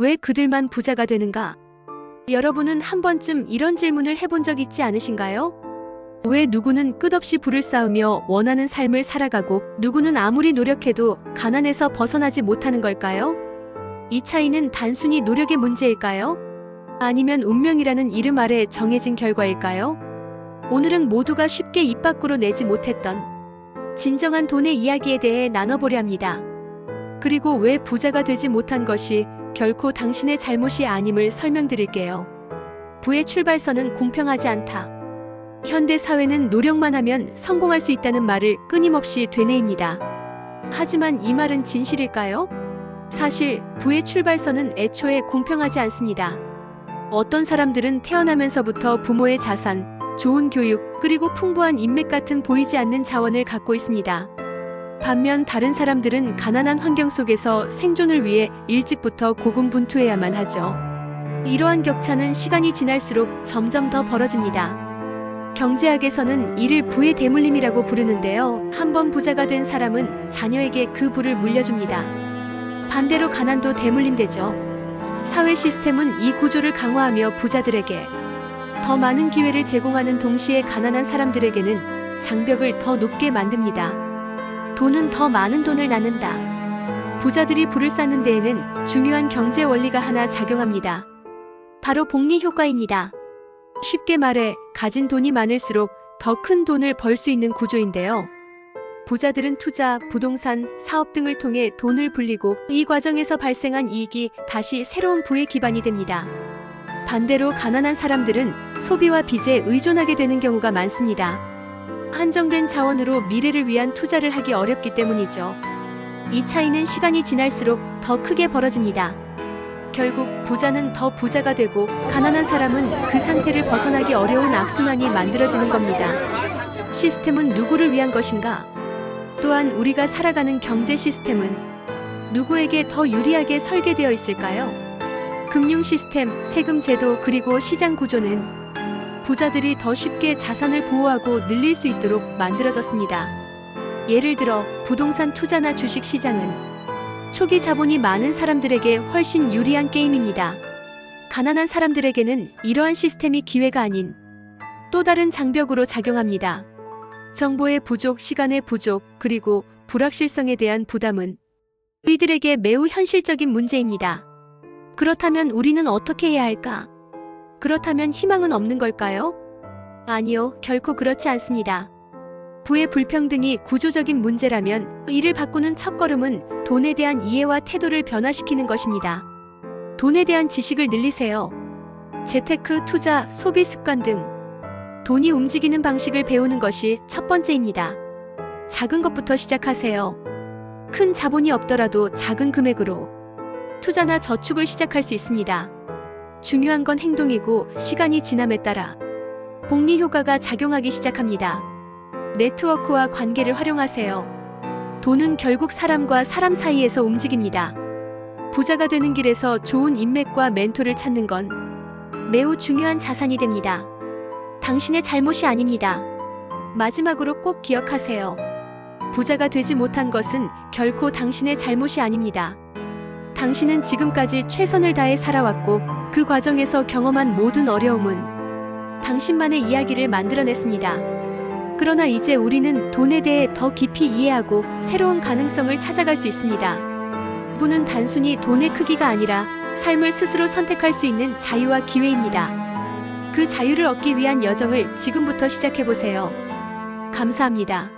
왜 그들만 부자가 되는가? 여러분은 한 번쯤 이런 질문을 해본 적 있지 않으신가요? 왜 누구는 끝없이 부를 쌓으며 원하는 삶을 살아가고 누구는 아무리 노력해도 가난에서 벗어나지 못하는 걸까요? 이 차이는 단순히 노력의 문제일까요? 아니면 운명이라는 이름 아래 정해진 결과일까요? 오늘은 모두가 쉽게 입 밖으로 내지 못했던 진정한 돈의 이야기에 대해 나눠보려 합니다. 그리고 왜 부자가 되지 못한 것이 결코 당신의 잘못이 아님을 설명드릴게요. 부의 출발선은 공평하지 않다. 현대 사회는 노력만 하면 성공할 수 있다는 말을 끊임없이 되뇌입니다. 하지만 이 말은 진실일까요? 사실 부의 출발선은 애초에 공평하지 않습니다. 어떤 사람들은 태어나면서부터 부모의 자산, 좋은 교육, 그리고 풍부한 인맥 같은 보이지 않는 자원을 갖고 있습니다. 반면 다른 사람들은 가난한 환경 속에서 생존을 위해 일찍부터 고군분투해야만 하죠. 이러한 격차는 시간이 지날수록 점점 더 벌어집니다. 경제학에서는 이를 부의 대물림이라고 부르는데요. 한번 부자가 된 사람은 자녀에게 그 부를 물려줍니다. 반대로 가난도 대물림되죠. 사회 시스템은 이 구조를 강화하며 부자들에게 더 많은 기회를 제공하는 동시에 가난한 사람들에게는 장벽을 더 높게 만듭니다. 돈은 더 많은 돈을 낳는다. 부자들이 부를 쌓는 데에는 중요한 경제 원리가 하나 작용합니다. 바로 복리 효과입니다. 쉽게 말해 가진 돈이 많을수록 더 큰 돈을 벌 수 있는 구조인데요. 부자들은 투자, 부동산, 사업 등을 통해 돈을 불리고 이 과정에서 발생한 이익이 다시 새로운 부의 기반이 됩니다. 반대로 가난한 사람들은 소비와 빚에 의존하게 되는 경우가 많습니다. 한정된 자원으로 미래를 위한 투자를 하기 어렵기 때문이죠. 이 차이는 시간이 지날수록 더 크게 벌어집니다. 결국 부자는 더 부자가 되고 가난한 사람은 그 상태를 벗어나기 어려운 악순환이 만들어지는 겁니다. 시스템은 누구를 위한 것인가? 또한 우리가 살아가는 경제 시스템은 누구에게 더 유리하게 설계되어 있을까요? 금융 시스템, 세금 제도, 그리고 시장 구조는 부자들이 더 쉽게 자산을 보호하고 늘릴 수 있도록 만들어졌습니다. 예를 들어 부동산 투자나 주식 시장은 초기 자본이 많은 사람들에게 훨씬 유리한 게임입니다. 가난한 사람들에게는 이러한 시스템이 기회가 아닌 또 다른 장벽으로 작용합니다. 정보의 부족, 시간의 부족, 그리고 불확실성에 대한 부담은 이들에게 매우 현실적인 문제입니다. 그렇다면 우리는 어떻게 해야 할까? 그렇다면 희망은 없는 걸까요? 아니요, 결코 그렇지 않습니다. 부의 불평등이 구조적인 문제라면 이를 바꾸는 첫걸음은 돈에 대한 이해와 태도를 변화시키는 것입니다. 돈에 대한 지식을 늘리세요. 재테크, 투자, 소비 습관 등 돈이 움직이는 방식을 배우는 것이 첫 번째입니다. 작은 것부터 시작하세요. 큰 자본이 없더라도 작은 금액으로 투자나 저축을 시작할 수 있습니다. 중요한 건 행동이고 시간이 지남에 따라 복리 효과가 작용하기 시작합니다. 네트워크와 관계를 활용하세요. 돈은 결국 사람과 사람 사이에서 움직입니다. 부자가 되는 길에서 좋은 인맥과 멘토를 찾는 건 매우 중요한 자산이 됩니다. 당신의 잘못이 아닙니다. 마지막으로 꼭 기억하세요. 부자가 되지 못한 것은 결코 당신의 잘못이 아닙니다. 당신은 지금까지 최선을 다해 살아왔고 그 과정에서 경험한 모든 어려움은 당신만의 이야기를 만들어냈습니다. 그러나 이제 우리는 돈에 대해 더 깊이 이해하고 새로운 가능성을 찾아갈 수 있습니다. 부는 단순히 돈의 크기가 아니라 삶을 스스로 선택할 수 있는 자유와 기회입니다. 그 자유를 얻기 위한 여정을 지금부터 시작해보세요. 감사합니다.